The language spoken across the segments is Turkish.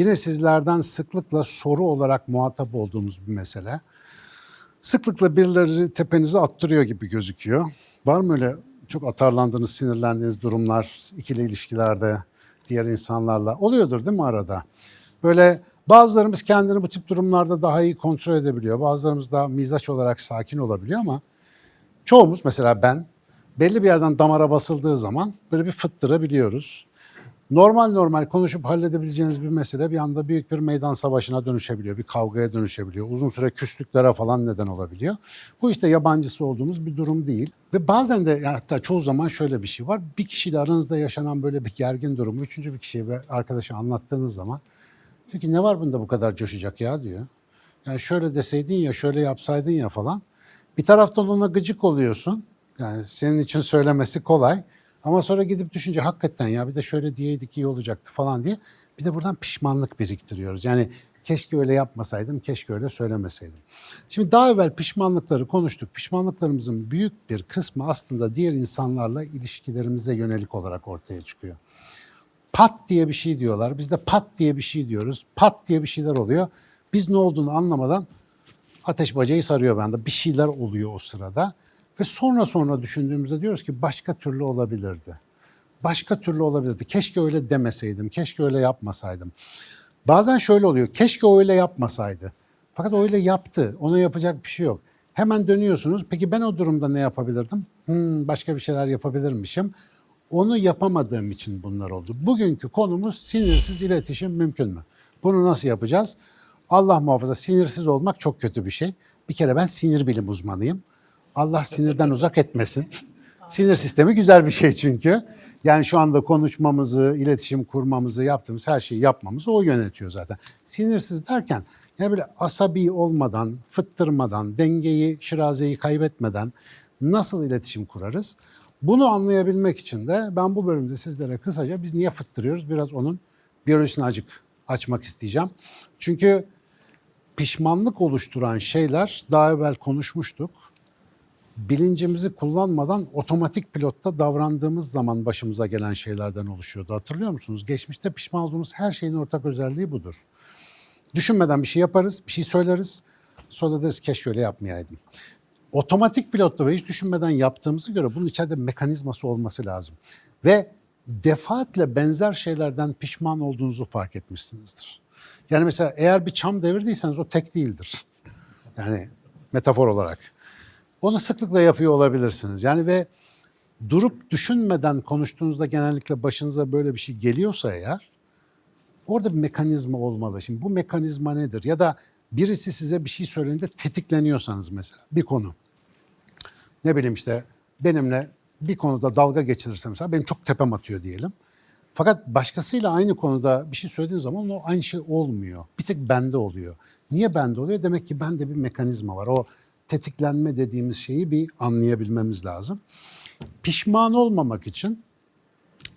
Yine sizlerden sıklıkla soru olarak muhatap olduğumuz bir mesele. Sıklıkla birileri tepenize attırıyor gibi gözüküyor. Var mı öyle çok atarlandığınız, sinirlendiğiniz durumlar ikili ilişkilerde diğer insanlarla? Oluyordur değil mi arada? Böyle bazılarımız kendini bu tip durumlarda daha iyi kontrol edebiliyor. Bazılarımız daha mizaç olarak sakin olabiliyor ama çoğumuz mesela ben belli bir yerden damara basıldığı zaman böyle bir fıttırabiliyoruz. Normal normal konuşup halledebileceğiniz bir mesele bir anda büyük bir meydan savaşına dönüşebiliyor. Bir kavgaya dönüşebiliyor. Uzun süre küslüklere falan neden olabiliyor. Bu işte yabancısı olduğumuz bir durum değil. Ve bazen de hatta çoğu zaman şöyle bir şey var. Bir kişiyle aranızda yaşanan böyle bir gergin durumu üçüncü bir kişiye ve arkadaşa anlattığınız zaman diyor ki ne var bunda bu kadar coşacak ya diyor. Yani şöyle deseydin ya şöyle yapsaydın ya falan. Bir taraftan ona gıcık oluyorsun. Yani senin için söylemesi kolay. Ama sonra gidip düşünce hakikaten ya bir de şöyle diyeydik iyi olacaktı falan diye. Bir de buradan pişmanlık biriktiriyoruz. Yani keşke öyle yapmasaydım, keşke öyle söylemeseydim. Şimdi daha evvel pişmanlıkları konuştuk. Pişmanlıklarımızın büyük bir kısmı aslında diğer insanlarla ilişkilerimize yönelik olarak ortaya çıkıyor. Pat diye bir şey diyorlar. Biz de pat diye bir şey diyoruz. Pat diye bir şeyler oluyor. Biz ne olduğunu anlamadan ateş bacayı sarıyor bende. Bir şeyler oluyor o sırada. Ve sonra sonra düşündüğümüzde diyoruz ki başka türlü olabilirdi. Başka türlü olabilirdi. Keşke öyle demeseydim. Keşke öyle yapmasaydım. Bazen şöyle oluyor. Keşke öyle yapmasaydı. Fakat öyle yaptı. Ona yapacak bir şey yok. Hemen dönüyorsunuz. Peki ben o durumda ne yapabilirdim? Hmm, başka bir şeyler yapabilirmişim. Onu yapamadığım için bunlar oldu. Bugünkü konumuz sinirsiz iletişim mümkün mü? Bunu nasıl yapacağız? Allah muhafaza sinirsiz olmak çok kötü bir şey. Bir kere ben sinir bilim uzmanıyım. Allah sinirden uzak etmesin. Sinir sistemi güzel bir şey çünkü. Yani şu anda konuşmamızı, iletişim kurmamızı, yaptığımız her şeyi yapmamızı o yönetiyor zaten. Sinirsiz derken yani böyle asabi olmadan, fıttırmadan, dengeyi, şirazeyi kaybetmeden nasıl iletişim kurarız? Bunu anlayabilmek için de ben bu bölümde sizlere kısaca biz niye fıttırıyoruz biraz onun biyolojisini acık açmak isteyeceğim. Çünkü pişmanlık oluşturan şeyler daha evvel konuşmuştuk. Bilincimizi kullanmadan otomatik pilotta davrandığımız zaman başımıza gelen şeylerden oluşuyordu. Hatırlıyor musunuz? Geçmişte pişman olduğumuz her şeyin ortak özelliği budur. Düşünmeden bir şey yaparız, bir şey söyleriz. Sonra deriz keşke öyle yapmayaydım. Otomatik pilotta ve hiç düşünmeden yaptığımıza göre bunun içeride mekanizması olması lazım. Ve defaatle benzer şeylerden pişman olduğunuzu fark etmişsinizdir. Yani mesela eğer bir çam devirdiyseniz o tek değildir. Yani metafor olarak. Onu sıklıkla yapıyor olabilirsiniz. Yani ve durup düşünmeden konuştuğunuzda genellikle başınıza böyle bir şey geliyorsa eğer orada bir mekanizma olmalı. Şimdi bu mekanizma nedir? Ya da birisi size bir şey söylediğinde tetikleniyorsanız mesela bir konu. Ne bileyim işte benimle bir konuda dalga geçilirse mesela benim çok tepem atıyor diyelim. Fakat başkasıyla aynı konuda bir şey söylediğin zaman o aynı şey olmuyor. Bir tek bende oluyor. Niye bende oluyor? Demek ki bende bir mekanizma var. O tetiklenme dediğimiz şeyi bir anlayabilmemiz lazım. Pişman olmamak için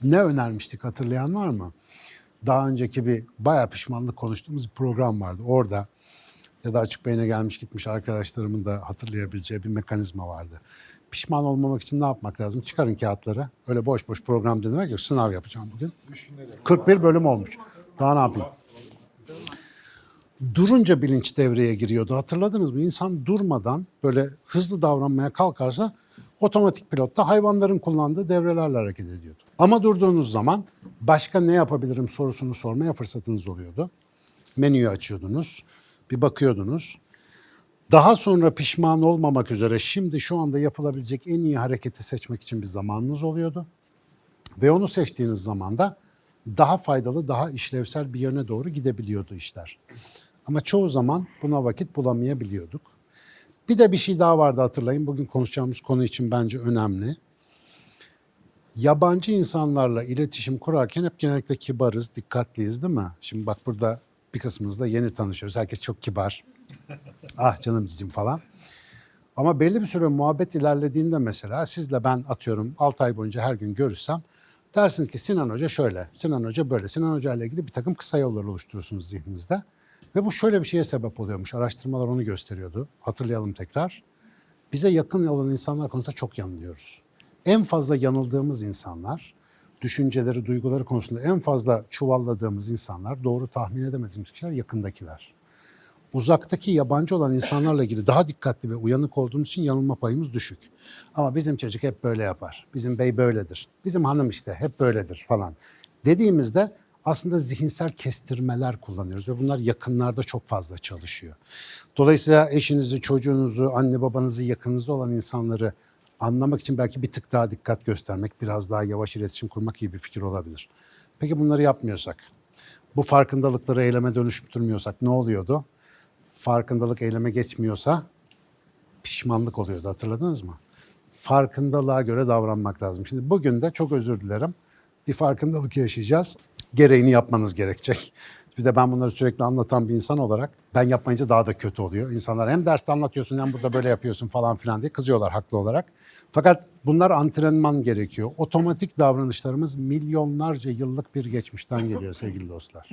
ne önermiştik hatırlayan var mı? Daha önceki bir bayağı pişmanlık konuştuğumuz bir program vardı. Orada ya da açık beyne gelmiş gitmiş arkadaşlarımın da hatırlayabileceği bir mekanizma vardı. Pişman olmamak için ne yapmak lazım? Çıkarın kağıtları. Öyle boş boş program demek yok. Sınav yapacağım bugün. 41 bölüm olmuş. Daha ne yapayım? Durunca bilinç devreye giriyordu. Hatırladınız mı? İnsan durmadan böyle hızlı davranmaya kalkarsa otomatik pilotta hayvanların kullandığı devrelerle hareket ediyordu. Ama durduğunuz zaman başka ne yapabilirim sorusunu sormaya fırsatınız oluyordu. Menüyü açıyordunuz, bir bakıyordunuz. Daha sonra pişman olmamak üzere şimdi şu anda yapılabilecek en iyi hareketi seçmek için bir zamanınız oluyordu. Ve onu seçtiğiniz zaman da daha faydalı, daha işlevsel bir yöne doğru gidebiliyordu işler. Ama çoğu zaman buna vakit bulamayabiliyorduk. Bir de bir şey daha vardı hatırlayın. Bugün konuşacağımız konu için bence önemli. Yabancı insanlarla iletişim kurarken hep genellikle kibarız, dikkatliyiz değil mi? Şimdi bak burada bir kısmımız da yeni tanışıyoruz. Herkes çok kibar. ah canım cicim falan. Ama belli bir süre muhabbet ilerlediğinde mesela sizle ben atıyorum 6 ay boyunca her gün görüşsem dersiniz ki Sinan Hoca şöyle, Sinan Hoca böyle. Sinan Hoca ile ilgili bir takım kısa yollar oluşturursunuz zihninizde. Ve bu şöyle bir şeye sebep oluyormuş. Araştırmalar onu gösteriyordu. Hatırlayalım tekrar. Bize yakın olan insanlar konusunda çok yanılıyoruz. En fazla yanıldığımız insanlar düşünceleri, duyguları konusunda en fazla çuvalladığımız insanlar, doğru tahmin edemediğimiz kişiler yakındakiler. Uzaktaki yabancı olan insanlarla ilgili daha dikkatli ve uyanık olduğumuz için yanılma payımız düşük. Ama bizim çocuk hep böyle yapar. Bizim bey böyledir. Bizim hanım işte hep böyledir falan. Dediğimizde aslında zihinsel kestirmeler kullanıyoruz ve bunlar yakınlarda çok fazla çalışıyor. Dolayısıyla eşinizi, çocuğunuzu, anne babanızı yakınınızda olan insanları anlamak için belki bir tık daha dikkat göstermek, biraz daha yavaş iletişim kurmak iyi bir fikir olabilir. Peki bunları yapmıyorsak, bu farkındalıkları eyleme dönüştürmüyorsak ne oluyordu? Farkındalık eyleme geçmiyorsa pişmanlık oluyordu hatırladınız mı? Farkındalığa göre davranmak lazım. Şimdi bugün de çok özür dilerim. Bir farkındalık yaşayacağız. Gereğini yapmanız gerekecek. Bir de ben bunları sürekli anlatan bir insan olarak ben yapmayınca daha da kötü oluyor. İnsanlar hem derste anlatıyorsun hem burada böyle yapıyorsun falan filan diye kızıyorlar haklı olarak. Fakat bunlar antrenman gerekiyor. Otomatik davranışlarımız milyonlarca yıllık bir geçmişten geliyor sevgili dostlar.